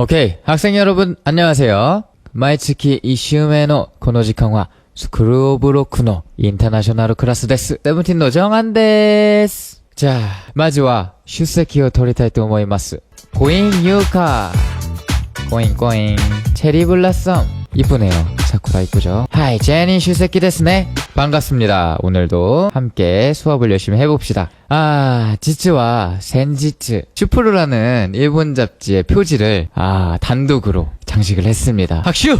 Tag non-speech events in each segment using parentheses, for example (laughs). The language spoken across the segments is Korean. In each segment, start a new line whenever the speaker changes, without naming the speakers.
오케이. 학생 여러분, 안녕하세요. 마이츠키 이슈메노 코노지캉화 스크루브로크노 인터나셔널 클라스 데스 세븐틴 노정한데스 자, 마지와 슈세키오 토리타이 또 모이마스 고잉 유카 고잉 고잉 체리 블라썸 이쁘네요. 사쿠라 이쁘죠? 하이, 제니 슈세키 데스네. 반갑습니다. 오늘도 함께 수업을 열심히 해봅시다. 아, 지츠와 센지츠, 슈프루라는 일본 잡지의 표지를, 아, 단독으로 장식을 했습니다. 박슈!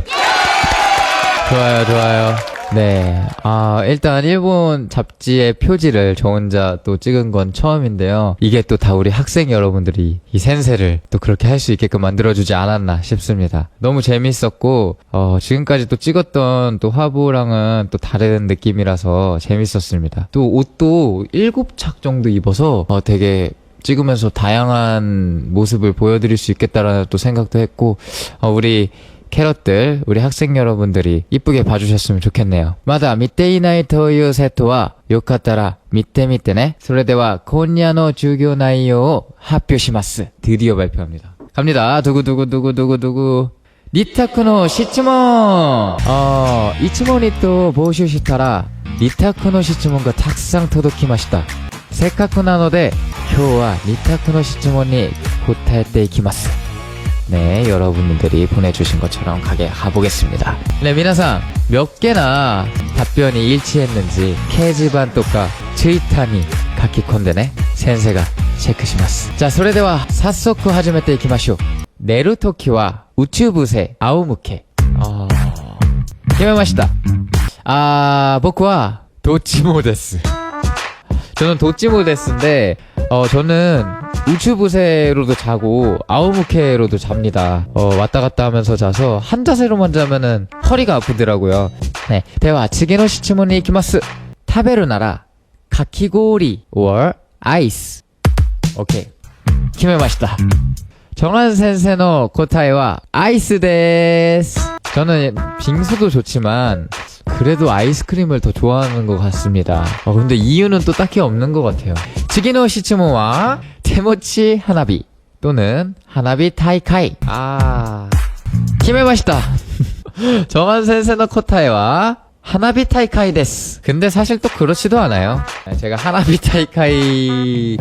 좋아요, 좋아요. 네. 아, 일단 일본 잡지의 표지를 저 혼자 또 찍은 건 처음인데요. 이게 또 다 우리 학생 여러분들이 이 센세를 또 그렇게 할 수 있게끔 만들어주지 않았나 싶습니다. 너무 재밌었고, 어, 지금까지 또 찍었던 또 화보랑은 또 다른 느낌이라서 재밌었습니다. 또 옷도 일곱 착 정도 입어서 어, 되게 찍으면서 다양한 모습을 보여드릴 수 있겠다라는 또 생각도 했고, 어, 우리 캐럿들 우리 학생 여러분들이 이쁘게 봐주셨으면 좋겠네요. 마다 미테이나이토유 세토와 요카타라 미테미테네 소레데와 콘야노 주교 나이요 합표시마스 드디어 발표합니다. 갑니다. 두구두구두구두구두구 니타쿠노 시츠몬 어 이츠몬이 또 보슈시타라 니타쿠노 시츠몬과 탁상 토도키마시다 세카쿠나노데 교와 니타쿠노 시츠몬이 고탈 때 이키마스 네, 여러분들이 보내주신 것처럼 가게 가보겠습니다. 네, 미나상 몇 개나 답변이 일치했는지 케지반 똑과 트이타니 카키콘데네, 센세가 체크시마스. 자, 소레데와 사소쿠 하즈메테 이키마쇼. 네루토키와 우츠부세 아우무케. 어... 야메마시다. 아, 보쿠와 도치모데스. 저는 도치모데스인데, 어, 저는 우추부세로도 자고 아우무케로도 잡니다. 어 왔다 갔다 하면서 자서 한 자세로만 자면은 허리가 아프더라고요. 네, 대화 지게노 시 치모니 이키마스. 타베르 나라 가키고리 or 아이스. 오케이. 키메마시다. 정한 센세노 코타이와 아이스 데스. 저는 빙수도 좋지만 그래도 아이스크림을 더 좋아하는 것 같습니다. 어, 근데 이유는 또 딱히 없는 것 같아요. 츠기노 시츠모와 테모치 하나비 또는 하나비 타이카이. 아, 맛있다. (laughs) 정한 센세노 코타이와 하나비 타이카이 데스. 근데 사실 또 그렇지도 않아요. 제가 하나비 타이카이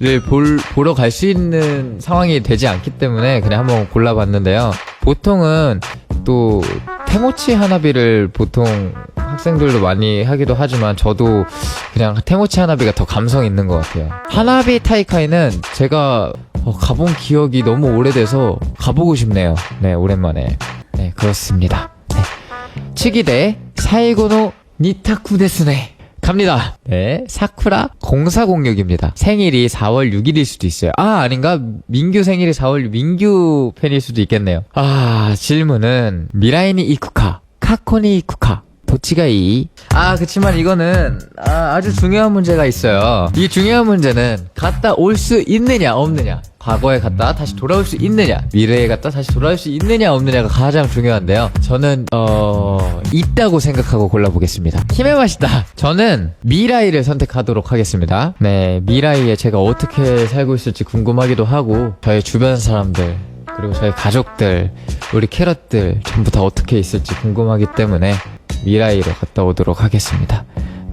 를 볼, 보러 갈 수 있는 상황이 되지 않기 때문에 그냥 한번 골라봤는데요. 보통은 또 테모치 하나비를 보통 학생들도 많이 하기도 하지만 저도 그냥 테모치 하나비가 더 감성 있는 것 같아요. 하나비 타이카이는 제가 어, 가본 기억이 너무 오래돼서 가보고 싶네요. 네, 오랜만에. 네, 그렇습니다. 네. 치기대 사이고노 니타쿠 데스네. 갑니다. 네, 사쿠라 0406입니다. 생일이 4월 6일일 수도 있어요. 아, 아닌가? 민규 생일이 4월 6일, 민규 팬일 수도 있겠네요. 아, 질문은 미라이니 이쿠카, 카코니 이쿠카. 도치가 이. 아, 그치만 이거는, 아, 아주 중요한 문제가 있어요. 이 중요한 문제는, 갔다 올 수 있느냐, 없느냐. 과거에 갔다 다시 돌아올 수 있느냐. 미래에 갔다 다시 돌아올 수 있느냐, 없느냐가 가장 중요한데요. 저는, 어, 있다고 생각하고 골라보겠습니다. 힘의 맛이다. 저는 미라이를 선택하도록 하겠습니다. 네, 미라이에 제가 어떻게 살고 있을지 궁금하기도 하고, 저의 주변 사람들, 그리고 저희 가족들, 우리 캐럿들 전부 다 어떻게 있을지 궁금하기 때문에 미라이로 갔다 오도록 하겠습니다.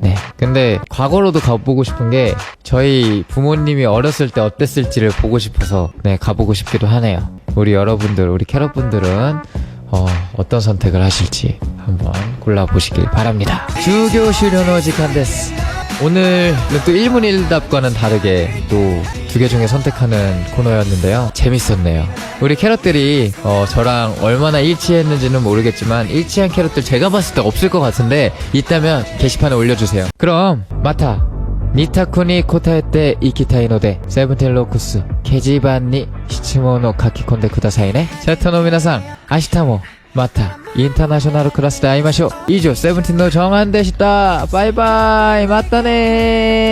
네. 근데 과거로도 가보고 싶은 게 저희 부모님이 어렸을 때 어땠을지를 보고 싶어서 네, 가보고 싶기도 하네요. 우리 여러분들, 우리 캐럿분들은 어, 어떤 선택을 하실지 한번 골라보시길 바랍니다. 주교시련어지칸데스. 오늘 또 1문 1답과는 다르게 또 두 개 중에 선택하는 코너였는데요. 재밌었네요. 우리 캐럿들이 어, 저랑 얼마나 일치했는지는 모르겠지만 일치한 캐럿들 제가 봤을 때 없을 것 같은데 있다면 게시판에 올려주세요. 그럼 마타 니타쿠니 코타에떼 이키타이노데 세븐틴 로쿠스 게지반니 시치모노 카키콘데 쿠다사이네 세터노 미나상 아시타모 마타 인터나셔널 클래스 다이마쇼 이조 세븐틴 노 정한되시다 바이바이 마타네